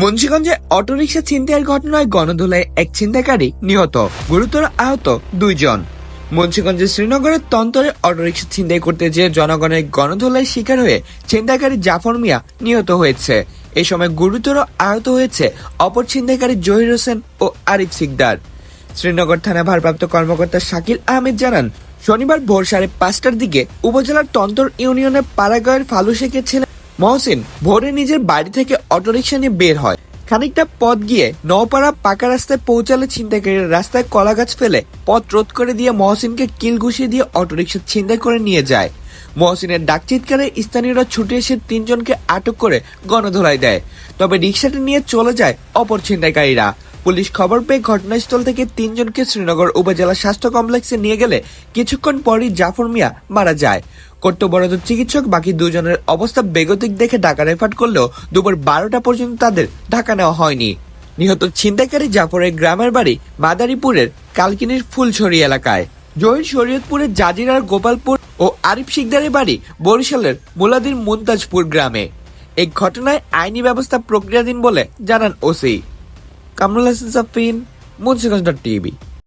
মুন্সিগঞ্জে autorickshaw ছিনতাইয়ের ঘটনায় গণধোলায় এক ছিনতাইকারী নিহত। গুরুতর আহত দুইজন। মুন্সিগঞ্জের শ্রীনগরের তন্তরে অটোরিকশা ছিনতাই করতে যেয়ে জনগণের গণধোলায় শিকার হয়ে ছিনতাইকারী জাফর মিয়া নিহত হয়েছে। এ সময় গুরুতর আহত হয়েছে অপর ছিনতাইকারী জহির হোসেন ও আরিফ সিকদার। শ্রীনগর থানা ভারপ্রাপ্ত কর্মকর্তা শাকিল আহমেদ জানান, শনিবার ভোর সাড়ে পাঁচটার দিকে উপজেলার তন্তর ইউনিয়নের পাড়াগাঁয়ের ফালুসেকে ছেলে মহসিন, ভোরে নিজের বাড়ি থেকে অটোরিকশা নিয়ে বের হয়। খানিকটা পথ গিয়ে নওপাড়া পাকা রাস্তায় পৌঁছালে ছিনতাইকারীরা রাস্তায় কলা গাছ ফেলে পথ রোধ করে দিয়ে মহসিনকে কিল ঘুষিয়ে দিয়ে অটোরিকশা ছিনতাই করে নিয়ে যায়। মহসিনের ডাক চিৎকারে স্থানীয়রা ছুটে এসে তিনজনকে আটক করে গণধোলাই দেয়। তবে রিক্সাটি নিয়ে চলে যায় অপর ছিনতাইকারীরা। পুলিশ খবর পেয়ে ঘটনাস্থল থেকে তিনজনকে শ্রীনগর উপজেলা স্বাস্থ্য কমপ্লেক্সে নিয়ে গেলে কিছুক্ষণ পরই জাফর মিয়া মারা যায়। কর্তব্যরত চিকিৎসক, বাকি দুজনের অবস্থা বেগতিক দেখে ঢাকা রেফার করলেও দুপুর বারোটা পর্যন্ত তাদের ঢাকা নেওয়া হয়নি। নিহত ছিনতাইকারী জাফরের গ্রামের বাড়ি মাদারীপুরের কালকিনির ফুলছড়ি এলাকায়। জহির শরীয়তপুরের জাজিরার গোপালপুর ও আরিফ শিকদারের বাড়ি বরিশালের মোলাদিন মুন্তাজপুর গ্রামে। এই ঘটনায় আইনি ব্যবস্থা প্রক্রিয়াধীন বলে জানান ওসি। কামরুল হাসান সাফিন, মুন্সিগঞ্জ টিভি।